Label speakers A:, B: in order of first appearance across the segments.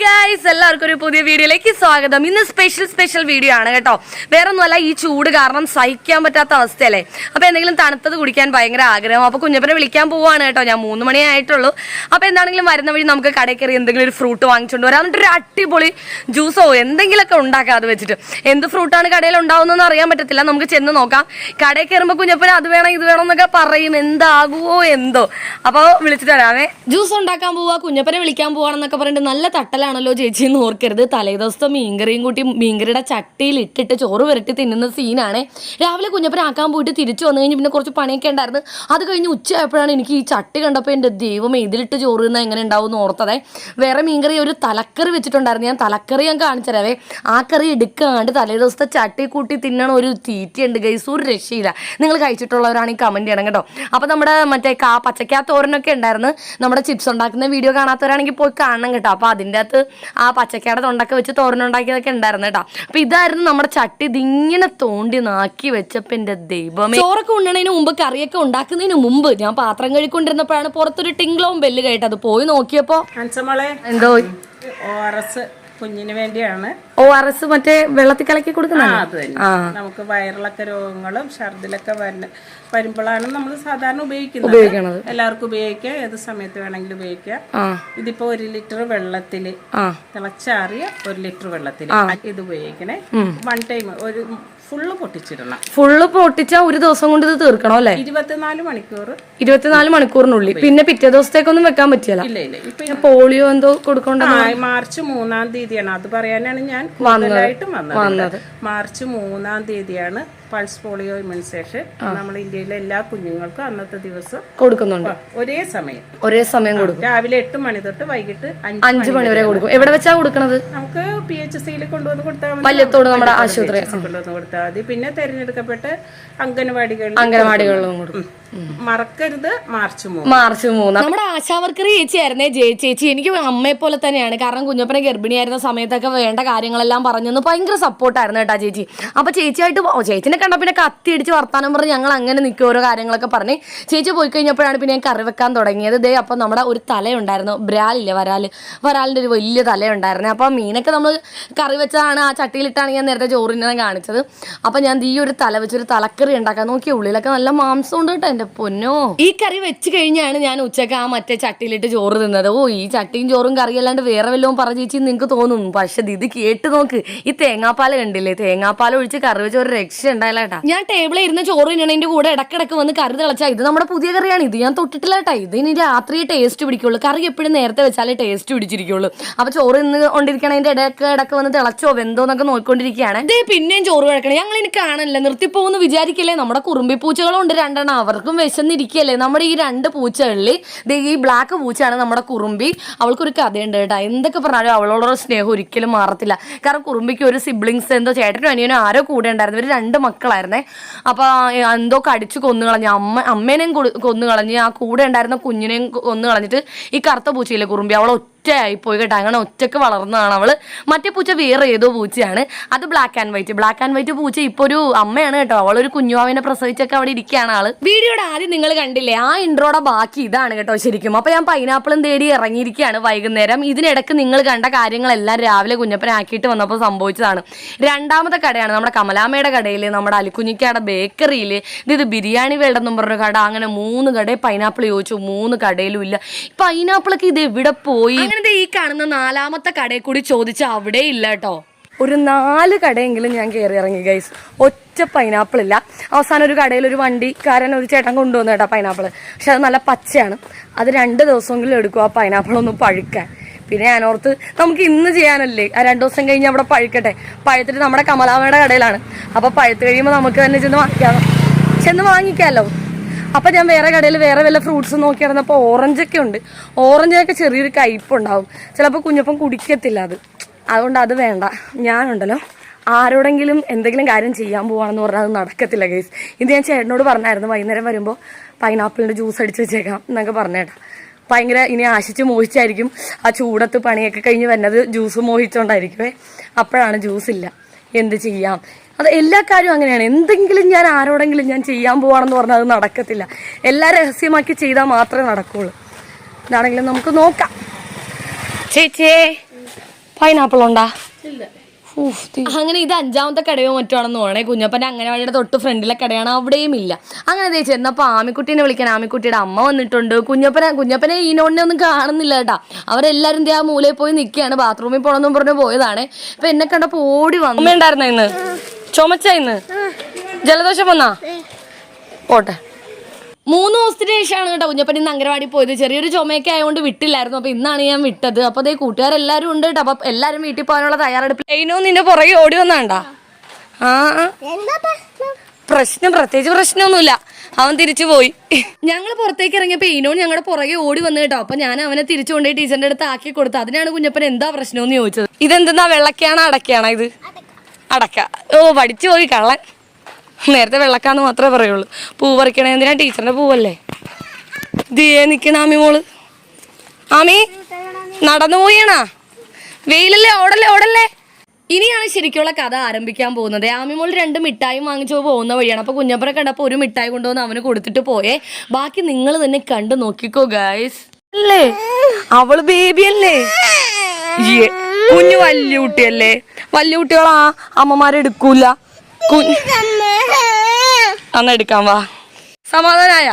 A: Guys എല്ലാവർക്കും ഒരു പുതിയ വീഡിയോയിലേക്ക് സ്വാഗതം. ഇന്ന് സ്പെഷ്യൽ സ്പെഷ്യൽ വീഡിയോ ആണ് കേട്ടോ. വേറെ ഒന്നുമല്ല ഈ ചൂട് കാരണം സഹിക്കാൻ പറ്റാത്ത അവസ്ഥയല്ലേ? അപ്പൊ എന്തെങ്കിലും തണുത്തത് കുടിക്കാൻ ഭയങ്കര ആഗ്രഹം. അപ്പൊ കുഞ്ഞപ്പനെ വിളിക്കാൻ പോവാണ് കേട്ടോ. ഞാൻ മൂന്ന് മണിയായിട്ടുള്ളൂ അപ്പൊ എന്താണെങ്കിലും വരുന്ന വഴി നമുക്ക് കടയിൽ കയറി എന്തെങ്കിലും ഒരു ഫ്രൂട്ട് വാങ്ങിച്ചുകൊണ്ട് വരാം. എന്നിട്ട് ഒരു അടിപൊളി ജ്യൂസോ എന്തെങ്കിലുമൊക്കെ ഉണ്ടാക്കാം അത് വെച്ചിട്ട്. എന്ത് ഫ്രൂട്ടാണ് കടയിൽ ഉണ്ടാവുന്നതെന്ന് അറിയാൻ പറ്റത്തില്ല. നമുക്ക് ചെന്ന് നോക്കാം. കടയിൽ കയറുമ്പോൾ കുഞ്ഞപ്പന അത് വേണം ഇത് വേണം എന്നൊക്കെ പറയും. എന്താകുമോ എന്തോ. അപ്പോൾ വിളിച്ചിട്ട് വരാമേ ജ്യൂസ് ഉണ്ടാക്കാൻ പോവാ കുഞ്ഞപ്പനെ വിളിക്കാൻ പോവാണെന്നൊക്കെ പറഞ്ഞിട്ട് നല്ല തട്ടലാണല്ലോ ചേച്ചി എന്ന് ഓർക്കരുത്. തലേദിവസത്തെ മീൻകറിയും കൂട്ടി മീൻകറിയുടെ ചട്ടിയിൽ ഇട്ടിട്ട് ചോറ് വരട്ടി തിന്നുന്ന സീനാണ്. രാവിലെ കുഞ്ഞപ്പനാക്കാൻ പോയിട്ട് തിരിച്ചു വന്നു കഴിഞ്ഞ് പിന്നെ കുറച്ച് പണിയൊക്കെ ഉണ്ടായിരുന്നു. അത് കഴിഞ്ഞ് ഉച്ചയായപ്പോഴാണ് എനിക്ക് ഈ ചട്ടി കണ്ടപ്പോൾ എന്റെ ദൈവം ഇതിലിട്ട് ചോറ് തിന്നാൽ എങ്ങനെ ഉണ്ടാവും എന്ന് ഓർത്തതേ. വേറെ മീൻകറി ഒരു തലക്കറി വെച്ചിട്ടുണ്ടായിരുന്നു. ഞാൻ തലക്കറി ഞാൻ കാണിച്ചതരവേ ആ കറി എടുക്കാണ്ട് തലേ ദിവസത്തെ ചട്ടി കൂട്ടി തിന്നണ ഒരു തീറ്റയുണ്ട് ഗൈസ്. ഒരു രക്ഷയില്ല. നിങ്ങൾ കഴിച്ചിട്ടുള്ളവരാണെങ്കിൽ കമന്റ് ചെയ്യണം കേട്ടോ. അപ്പോൾ നമ്മുടെ മറ്റേ കാ പച്ചക്കാ തോരനൊക്കെ ഉണ്ടായിരുന്നു. നമ്മുടെ ചിപ്സ് ഉണ്ടാക്കുന്ന വീഡിയോ കാണാത്തവരാണെങ്കിൽ പോയി കാണണം കേട്ടോ. അപ്പോൾ അതിന്റെ അകത്ത് ആ പച്ചക്കയുടെ തൊണ്ടൊക്കെ വെച്ച് തോരനുണ്ടാക്കിയതൊക്കെ ഉണ്ടായിരുന്നു കേട്ടോ. അപ്പോൾ ഇതായിരുന്നു നമ്മുടെ ചട്ടി. ഇതിങ്ങനെ തോണ്ടി നാക്കി വെച്ചപ്പോൾ എന്റെ ദൈവമേ. ചോറൊക്കെ ഉണ്ണണതിന് മുമ്പ് കറിയൊക്കെ ഉണ്ടാക്കുന്നതിന് മുമ്പ് ഞാൻ പാത്രം കഴുകൊണ്ടിരുന്നപ്പോഴാണ് പുറത്തൊരു ടിംഗ്ലോം ബെല്ല് കേട്ടത്. പോയി നോക്കിയപ്പോൾ എന്തോ?
B: എസ് കുഞ്ഞിന് വേണ്ടിയാണ്.
A: ഓ എസ് മറ്റേ വെള്ളത്തിൽ കലക്കി കൊടുക്കുന്ന
B: അത് തന്നെ. നമുക്ക് വയറിളക്ക രോഗങ്ങളും ഛർദിലൊക്കെ വരുന്ന വരുമ്പോഴാണ് നമ്മൾ സാധാരണ ഉപയോഗിക്കുന്നത്. എല്ലാവർക്കും ഉപയോഗിക്കാം. ഏത് സമയത്ത് വേണമെങ്കിലും ഉപയോഗിക്കാം. ഇതിപ്പോ ഒരു ലിറ്റർ
A: വെള്ളത്തിൽ
B: തിളച്ചാറിയ ഒരു ലിറ്റർ വെള്ളത്തിൽ ഇത് ഉപയോഗിക്കണേ. വൺ ടൈം ഒരു ഫുള്ള് പൊട്ടിച്ചിടണം.
A: ഫുള്ള് പൊട്ടിച്ചാൽ ഒരു ദിവസം കൊണ്ട് ഇത് തീർക്കണം അല്ലേ?
B: ഇരുപത്തിനാല് മണിക്കൂർ.
A: ഇരുപത്തിനാല് മണിക്കൂറിനുള്ളിൽ. പിന്നെ പിറ്റേ ദിവസത്തേക്കൊന്നും വെക്കാൻ പറ്റിയല്ല.
B: ഇല്ല ഇല്ല. ഇപ്പൊ
A: പോളിയോ എന്തോ കൊടുക്കണ്ട?
B: ആ മാർച്ച് മൂന്നാം തീയതിയാണ്. അത് പറയാനാണ് ഞാൻ കൂടുതലായിട്ടും വന്നത്. മാർച്ച് മൂന്നാം തീയതിയാണ് പൾസ് പോളിയോ ഇമ്മ്യൂണൈസേഷൻ. നമ്മൾ ഇന്ത്യയിലെ എല്ലാ കുഞ്ഞുങ്ങൾക്കും അന്നത്തെ ദിവസം
A: കൊടുക്കുന്നുണ്ട്.
B: ഒരേ സമയം.
A: ഒരേ സമയം കൊടുക്കും.
B: രാവിലെ എട്ട് മണി തൊട്ട് വൈകിട്ട് അഞ്ച്
A: അഞ്ചു മണി വരെ കൊടുക്കും. എവിടെ വെച്ചാ കൊടുക്കണത്?
B: നമുക്ക് പി എച്ച് സിയിൽ കൊണ്ടുവന്ന് കൊടുത്താൽ മതി.
A: നമ്മുടെ ആശുപത്രി.
B: കൊണ്ടുവന്ന് കൊടുത്താൽ മതി പിന്നെ തെരഞ്ഞെടുക്കപ്പെട്ട് അംഗനവാടികളിൽ
A: അംഗനവാടികളിലും കൊടുക്കും.
B: മറക്കരുത് മാർച്ച് മൂന്ന്.
A: മാർച്ച് മൂന്ന്. നമ്മുടെ ആശാവർക്കർ ചേച്ചിയായിരുന്നേ ജയ ചേച്ചി. എനിക്ക് അമ്മയെ പോലെ തന്നെയാണ്. കാരണം കുഞ്ഞപ്പനെ ഗർഭിണിയായിരുന്ന സമയത്തൊക്കെ വേണ്ട കാര്യങ്ങളെല്ലാം പറഞ്ഞെന്ന് ഭയങ്കര സപ്പോർട്ടായിരുന്നു കേട്ടാ ചേച്ചി. അപ്പൊ ചേച്ചിയായിട്ട് ചേച്ചിനെ കണ്ട പിന്നെ കത്തി അടിച്ച് വർത്താനം പറഞ്ഞ് ഞങ്ങൾ അങ്ങനെ നിൽക്കും ഓരോ കാര്യങ്ങളൊക്കെ പറഞ്ഞ്. ചേച്ചി പോയി കഴിഞ്ഞപ്പോഴാണ് പിന്നെ ഞാൻ കറി വെക്കാൻ തുടങ്ങിയത്. ദേ അപ്പൊ നമ്മുടെ ഒരു തലയുണ്ടായിരുന്നു. ബ്രാലില്ലേ വരാൽ? വരാലിന്റെ ഒരു വലിയ തലയുണ്ടായിരുന്നു. അപ്പൊ മീനൊക്കെ നമ്മൾ കറി വെച്ചതാണ്. ആ ചട്ടിയിലിട്ടാണ് ഞാൻ നേരത്തെ ചോറിനെ കാണിച്ചത്. അപ്പൊ ഞാൻ ഈ ഒരു തല വെച്ചൊരു തലക്കറി ഉണ്ടാക്കാൻ നോക്കിയ ഉള്ളിലൊക്കെ നല്ല മാംസം ഉണ്ട് കേട്ടോ എന്റെ പൊന്നോ. ഈ കറി വെച്ച് കഴിഞ്ഞാണ് ഞാൻ ഉച്ചയ്ക്ക് ആ മറ്റേ ചട്ടിയിലിട്ട് ചോറ് തിന്നത്. ഓ ഈ ചട്ടിയും ചോറും കറി അല്ലാണ്ട് വേറെ വല്ലതും പറഞ്ഞു ചേച്ചി നിങ്ങൾക്ക് തോന്നും. പക്ഷെ ഇത് കേട്ട് നോക്ക്. ഈ തേങ്ങാപ്പാൽ കണ്ടില്ലേ? തേങ്ങാപ്പാൽ ഒഴിച്ച് കറി വെച്ച ഒരു രക്ഷ ഉണ്ടായില്ല കേട്ടാ. ഞാൻ ടേബിളിൽ ഇരുന്ന ചോറ് തിന്നണതിന്റെ കൂടെ ഇടക്കിടക്ക് വന്ന് കറി തിളച്ചാ. ഇത് നമ്മുടെ പുതിയ കറിയാണ്. ഇത് ഞാൻ തൊട്ടിട്ടില്ല കേട്ടാ. ഇത് ഇനി രാത്രി ടേസ്റ്റ് പിടിക്കുള്ളൂ. കറി എപ്പോഴും നേരത്തെ വെച്ചാലേ ടേസ്റ്റ് പിടിച്ചിരിക്കുള്ളൂ. അപ്പൊ ചോറ് ഇന്ന് കൊണ്ടിരിക്കണതിന്റെ ഇടയ്ക്ക് ഇടയ്ക്ക് വന്ന് തിളച്ചോ വെന്തോന്നൊക്കെ നോക്കിക്കൊണ്ടിരിക്കുകയാണ്. ഇതേ പിന്നെയും ചോറ് കഴിക്കണം ഞങ്ങൾ ഇനി കാണില്ല നിർത്തിപ്പോന്ന് വിചാരിക്കല്ലേ? നമ്മുടെ കുറുമ്പി പൂച്ചകളുണ്ട് രണ്ടെണ്ണം. അവർക്കും വിശന്നിരിക്കുകയല്ലേ നമ്മുടെ ഈ രണ്ട് പൂച്ചകളിൽ ഈ ബ്ലാക്ക് പൂച്ചയാണ് നമ്മുടെ കുറുമ്പി. അവൾക്കൊരു കഥയുണ്ട് കേട്ടോ. എന്തൊക്കെ പറഞ്ഞാലും അവളോടുള്ള സ്നേഹം ഒരിക്കലും മാറത്തില്ല. കാരണം കുറുമ്പിക്ക് ഒരു സിബ്ലിങ്സ് എന്തോ ചേട്ടനും അനിയനും ആരോ കൂടെ ഉണ്ടായിരുന്നു. ഇവർ രണ്ട് മക്കളായിരുന്നേ. അപ്പോൾ എന്തോ കടിച്ചു കൊന്നു കളഞ്ഞു. അമ്മ അമ്മേനെയും കൊന്നു കളഞ്ഞ്. ആ കൂടെ ഉണ്ടായിരുന്ന കുഞ്ഞിനെയും കൊന്നു കളഞ്ഞിട്ട് ഈ കറുത്ത പൂച്ചയില്ലേ കുറുമ്പി? അവൾ ഒറ്റയായി പോയി കേട്ടോ. അങ്ങനെ ഒറ്റയ്ക്ക് വളർന്നതാണ് അവൾ. മറ്റേ പൂച്ച വേറെ ഏതോ പൂച്ചയാണ്. അത് black and white black and white പൂച്ച ഇപ്പൊ ഒരു അമ്മയാണ് കേട്ടോ. അവളൊരു കുഞ്ഞുവാവിനെ പ്രസവിച്ചൊക്കെ അവിടെ ഇരിക്കുകയാണ് ആൾ. വീഡിയോയുടെ ആദ്യം നിങ്ങൾ കണ്ടില്ലേ ആ ഇൻട്രോടെ ബാക്കി ഇതാണ് കേട്ടോ ശരിക്കും. അപ്പൊ ഞാൻ പൈനാപ്പിളും തേടി ഇറങ്ങിയിരിക്കുകയാണ് വൈകുന്നേരം. ഇതിനിടക്ക് നിങ്ങൾ കണ്ട കാര്യങ്ങളെല്ലാം രാവിലെ കുഞ്ഞപ്പനാക്കിയിട്ട് വന്നപ്പോൾ സംഭവിച്ചതാണ്. രണ്ടാമത്തെ കടയാണ് നമ്മുടെ കമലാമ്മയുടെ കടയിൽ നമ്മുടെ അലിക്കുഞ്ഞിക്കയുടെ ബേക്കറിയിൽ ഇത് ബിരിയാണി വേണ്ടെന്നും പറഞ്ഞ കട. അങ്ങനെ മൂന്ന് കടയിൽ പൈനാപ്പിൾ ചോദിച്ചു. മൂന്ന് കടയിലും ഇല്ല. പൈനാപ്പിളൊക്കെ ഇത് എവിടെ പോയി? അങ്ങനത്തെ ഈ കാണുന്ന നാലാമത്തെ കടയിൽ കൂടി ചോദിച്ച അവിടെ ഇല്ല കേട്ടോ. ഒരു നാല് കടയെങ്കിലും ഞാൻ കയറി ഇറങ്ങി ഗൈസ് ഒറ്റ പൈനാപ്പിൾ ഇല്ല. അവസാനം ഒരു കടയിൽ ഒരു വണ്ടിക്കാരൻ ഒരു ചേട്ടൻ കൊണ്ടുവന്നു കേട്ടോ പൈനാപ്പിൾ പക്ഷെ അത് നല്ല പച്ചയാണ്. അത് രണ്ട് ദിവസമെങ്കിലും എടുക്കും ആ പൈനാപ്പിൾ ഒന്ന് പഴുക്കാൻ. പിന്നെ ഞാൻ ഓർത്ത് നമുക്ക് ഇന്ന് ചെയ്യാനല്ലേ? ആ രണ്ടു ദിവസം കഴിഞ്ഞ് അവിടെ പഴുക്കട്ടെ. പഴുത്തിട്ട് നമ്മുടെ കമലാമ്മയുടെ കടയിലാണ്. അപ്പോൾ പഴുത്ത് കഴിയുമ്പോൾ നമുക്ക് തന്നെ ചെന്ന് വാങ്ങിക്കാം. ചെന്ന് വാങ്ങിക്കാമല്ലോ അപ്പം ഞാൻ വേറെ കടയിൽ വേറെ വല്ല ഫ്രൂട്ട്സ് നോക്കി നടന്നപ്പോൾ ഓറഞ്ചൊക്കെ ഉണ്ട്. ഓറഞ്ചൊക്കെ ചെറിയൊരു കയ്പുണ്ടാവും ചിലപ്പോൾ കുഞ്ഞപ്പം കുടിക്കത്തില്ല അത്. അതുകൊണ്ട് അത് വേണ്ട. ഞാനുണ്ടല്ലോ. ആരോടെങ്കിലും എന്തെങ്കിലും കാര്യം ചെയ്യാൻ പോവാണെന്ന് പറഞ്ഞാൽ അത് നടക്കത്തില്ല ഗൈസ് ഇത് ഞാൻ ചേട്ടനോട് പറഞ്ഞായിരുന്നു. വൈകുന്നേരം വരുമ്പോൾ പൈനാപ്പിളിന്റെ ജ്യൂസ് അടിച്ച് വെച്ചേക്കാം എന്നൊക്കെ പറഞ്ഞേട്ടാ ഭയങ്കര ഇനി ആശിച്ച് മോഹിച്ചായിരിക്കും. ആ ചൂടത്ത് പണിയൊക്കെ കഴിഞ്ഞ് വരുന്നത് ജ്യൂസ് മോഹിച്ചോണ്ടായിരിക്കുമേ അപ്പോഴാണ് ജ്യൂസ് ഇല്ല. എന്ത് ചെയ്യാം? അത് എല്ലാ കാര്യവും അങ്ങനെയാണ്. എന്തെങ്കിലും ഞാൻ ആരോടെങ്കിലും ഞാൻ ചെയ്യാൻ പോവാണെന്ന് പറഞ്ഞാൽ അത് നടക്കത്തില്ല. എല്ലാം രഹസ്യമാക്കി ചെയ്താൽ മാത്രമേ നടക്കുള്ളൂ. ഇതാണെങ്കിലും നമുക്ക് നോക്കാം. ചേച്ചിയേ പൈനാപ്പിൾ ഉണ്ടാ?
B: ഇല്ല.
A: അങ്ങനെ ഇത് അഞ്ചാമത്തെ കടയോ മറ്റോ ആണെന്ന് തോന്നണേ കുഞ്ഞപ്പന്റെ അംഗനവാടിയുടെ തൊട്ട് ഫ്രണ്ടിലെ കടയാണ് അവിടെയും ഇല്ല. അങ്ങനെ ദേ ചെന്നപ്പോൾ ആമിക്കുട്ടീനെ വിളിക്കാൻ. ആമിക്കുട്ടിയുടെ അമ്മ വന്നിട്ടുണ്ട്. കുഞ്ഞപ്പനെ കുഞ്ഞപ്പനെ ഈ നോണിനെ ഒന്നും കാണുന്നില്ല കേട്ടാ. അവരെല്ലാരും ദേ ആ മൂലയിൽ പോയി നിൽക്കുകയാണ് ബാത്റൂമിൽ പോകണമെന്നും പറഞ്ഞ് പോയതാണ്. അപ്പൊ എന്നെ കണ്ടപ്പോൾ ഓടി വന്നു. അമ്മ ഉണ്ടായിരുന്ന ഇന്ന്? ചുമച്ച ഇന്ന്? ജലദോഷം വന്നാ? പോട്ടെ. മൂന്ന് ദിവസത്തിന് ശേഷമാണ് കേട്ടോ കുഞ്ഞപ്പൻ ഇന്ന് അംഗനവാടി പോയത്. ചെറിയൊരു ചുമയൊക്കെ ആയതുകൊണ്ട് വിട്ടില്ലായിരുന്നു. അപ്പൊ ഇന്നാണ് ഞാൻ വിട്ടത്. അപ്പൊ അതേ കൂട്ടുകാരെല്ലാരും ഉണ്ട് കേട്ടോ. അപ്പൊ എല്ലാരും വീട്ടിൽ പോകാനുള്ള തയ്യാറെടുപ്പ് ലൈനോ നിന്റെ പുറകെ ഓടി വന്നാണ്ടാ? ആ. പ്രശ്നം? പ്രത്യേകിച്ച് പ്രശ്നമൊന്നുമില്ല. അവൻ തിരിച്ചു പോയി. ഞങ്ങൾ പുറത്തേക്ക് ഇറങ്ങിയപ്പോ ഇനോ ഞങ്ങളുടെ പുറകെ ഓടി വന്നു കേട്ടോ. അപ്പൊ ഞാൻ അവനെ തിരിച്ചു കൊണ്ടുപോയി ടീച്ചറിന്റെ അടുത്ത് ആക്കി കൊടുത്തു. അതിനാണ് കുഞ്ഞപ്പൻ എന്താ പ്രശ്നം എന്ന് ചോദിച്ചത്. ഇതെന്താ വെള്ളക്കയാണോ അടക്കയാണോ ഇത്? അടക്ക. ഓ പഠിച്ചു പോയി കള്ളൻ. നേരത്തെ വെള്ളക്കാന്ന് മാത്രമേ പറയുള്ളൂ. പൂ പറിക്കണേ എന്തിനാ ടീച്ചറിന്റെ പൂവല്ലേ? ദിയേ നിക്കണ ആമി മോൾ. ആമി നടന്നു പോയണാ. വെയിലല്ലേ ഓടല്ലേ ഓടല്ലേ. ഇനിയാണ് ശരിക്കുള്ള കഥ ആരംഭിക്കാൻ പോകുന്നത്. ആമി മോൾ രണ്ട് മിഠായി വാങ്ങിച്ചു പോകുന്ന വഴിയാണ്. അപ്പൊ കുഞ്ഞപ്പനെ കണ്ടപ്പോ ഒരു മിഠായി കൊണ്ടുവന്ന് അവന് കൊടുത്തിട്ട് പോയേ. ബാക്കി നിങ്ങൾ തന്നെ കണ്ടു നോക്കിക്കോ ഗായ്സ് അല്ലേ? അവൾ ബേബി അല്ലേ? യ്യേ, കുഞ്ഞു വലിയ കുട്ടിയല്ലേ? വലിയ കുട്ടികളാ അമ്മമാരെടുക്കൂല. കുഞ്ഞ് അന്ന് എടുക്കാൻ വാ. സമാധാനായ?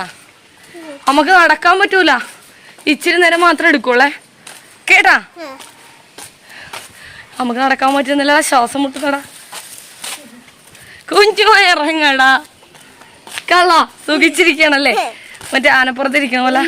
A: നമുക്ക് നടക്കാൻ പറ്റൂല. ഇച്ചിരി നേരം മാത്രം എടുക്കുള്ളേ. കേട്ടാ? നമുക്ക് നടക്കാൻ പറ്റുന്നില്ല. ശ്വാസം മുട്ടുന്നടാ കുഞ്ചു ഇറങ്ങടാ. കള്ള സുഖിച്ചിരിക്കണല്ലേ? മറ്റേ ആനപ്പുറത്തിരിക്കണ പോലെ.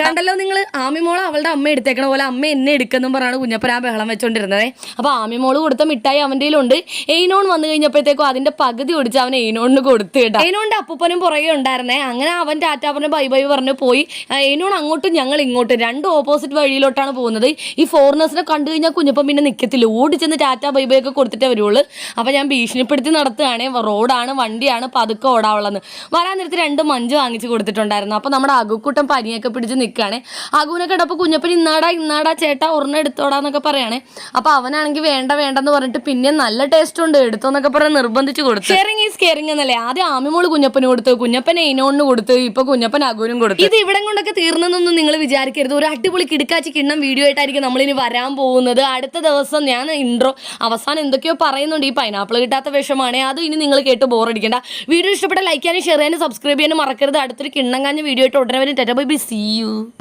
A: കണ്ടല്ലോ നിങ്ങൾ ആമിമോൾ അവളുടെ അമ്മ എടുത്തേക്കണ പോലെ അമ്മ എന്നെ എടുക്കുന്നു പറഞ്ഞാണ് കുഞ്ഞപ്പൻ ആ ബഹളം വെച്ചോണ്ടിരുന്നത്. അപ്പൊ ആമിമോൾ കൊടുത്ത മിഠായി അവന്റെ കയ്യിലുണ്ട്. എയ്നോൺ വന്നു കഴിഞ്ഞപ്പോഴത്തേക്കും അതിന്റെ പകുതി ഒടിച്ച് അവൻ എയ്നോണിന് കൊടുത്തു കേട്ടോ. എയ്നോണിന്റെ അപ്പൂപ്പനും പുറകെ ഉണ്ടായിരുന്നേ. അങ്ങനെ അവൻ ടാറ്റ പറഞ്ഞ് ബൈ ബൈ പറഞ്ഞ് പോയി. എയ്നോൺ അങ്ങോട്ടും ഞങ്ങൾ ഇങ്ങോട്ടും രണ്ട് ഓപ്പോസിറ്റ് വഴിയിലോട്ടാണ് പോകുന്നത്. ഈ ഫോറിനേഴ്സിനെ കണ്ടു കഴിഞ്ഞാൽ കുഞ്ഞപ്പൻ പിന്നെ നിൽക്കത്തില്ല ഓടി ചെന്ന് ടാറ്റ ബൈ ബൈ ഒക്കെ കൊടുത്തിട്ടേ വരുള്ളൂ അപ്പൊ ഞാൻ ഭീഷണിപ്പെടുത്തി നടത്തുകയാണേ. റോഡാണ് വണ്ടിയാണ് പതുക്കെ ഓടാവുള്ളതെന്ന് വരാൻ നേരത്ത് രണ്ട് മഞ്ച് വാങ്ങിച്ച് കൊടുത്തിട്ടുണ്ടായിരുന്നു. അപ്പൊ നമ്മുടെ അകുക്കൂട്ടം പനിയൊക്കെ പിടിച്ച് നിൽക്കുകയാണ് അകുവിനെ കണ്ടപ്പോൾ കുഞ്ഞപ്പൻ ഇന്നാടാ ഇന്നാടാ ചേട്ടാ ഒരെണ്ണം എടുത്തോടാന്നൊക്കെ പറയുകയാണ് അപ്പോൾ അവനാണെങ്കിൽ വേണ്ട വേണ്ടെന്ന് പറഞ്ഞിട്ട് പിന്നെ നല്ല ടേസ്റ്റ് ഉണ്ട്. എടുത്തോന്നൊക്കെ പറഞ്ഞ് നിർബന്ധിച്ച് കൊടുത്തു. ഷെയറിങ് ഈസ് കെയറിങ് എന്നല്ലേ? ആദ്യം ആമിമോൾ കുഞ്ഞപ്പന് കൊടുത്തു കുഞ്ഞപ്പൻ എയ്നോണിന് കൊടുത്തു ഇപ്പൊ കുഞ്ഞപ്പൻ അകുവിനും കൊടുത്തു. ഇത് ഇവിടെ കൊണ്ടൊക്കെ തീർന്നെന്നൊന്നും നിങ്ങൾ വിചാരിക്കരുത്. ഒരു അടിപൊളി കിടക്കാച്ചി കിണ്ണം വീഡിയോ ആയിട്ടായിരിക്കും നമ്മളിനി വരാൻ പോകുന്നത്. അടുത്ത ദിവസം ഞാൻ ഇൻട്രോ അവസാനം എന്തൊക്കെയോ പറയുന്നുണ്ട്. ഈ പൈനാപ്പിൾ കിട്ടാത്ത വിഷമാണ്. അത് ഇനി നിങ്ങൾ കേട്ട് ബോറടിക്കണ്ട വീഡിയോ ഇഷ്ടപ്പെട്ട ലൈക്ക് ചെയ്യാനും ഷെയർ ചെയ്യാനും സബ്സ്ക്രൈബ് ചെയ്യാനും മറക്കരുത്. അടുത്തൊരു കിണ്ണം കാഞ്ഞ വീഡിയോ ആയിട്ട് ഉടനെ വരും. Tata bye B C U 嗯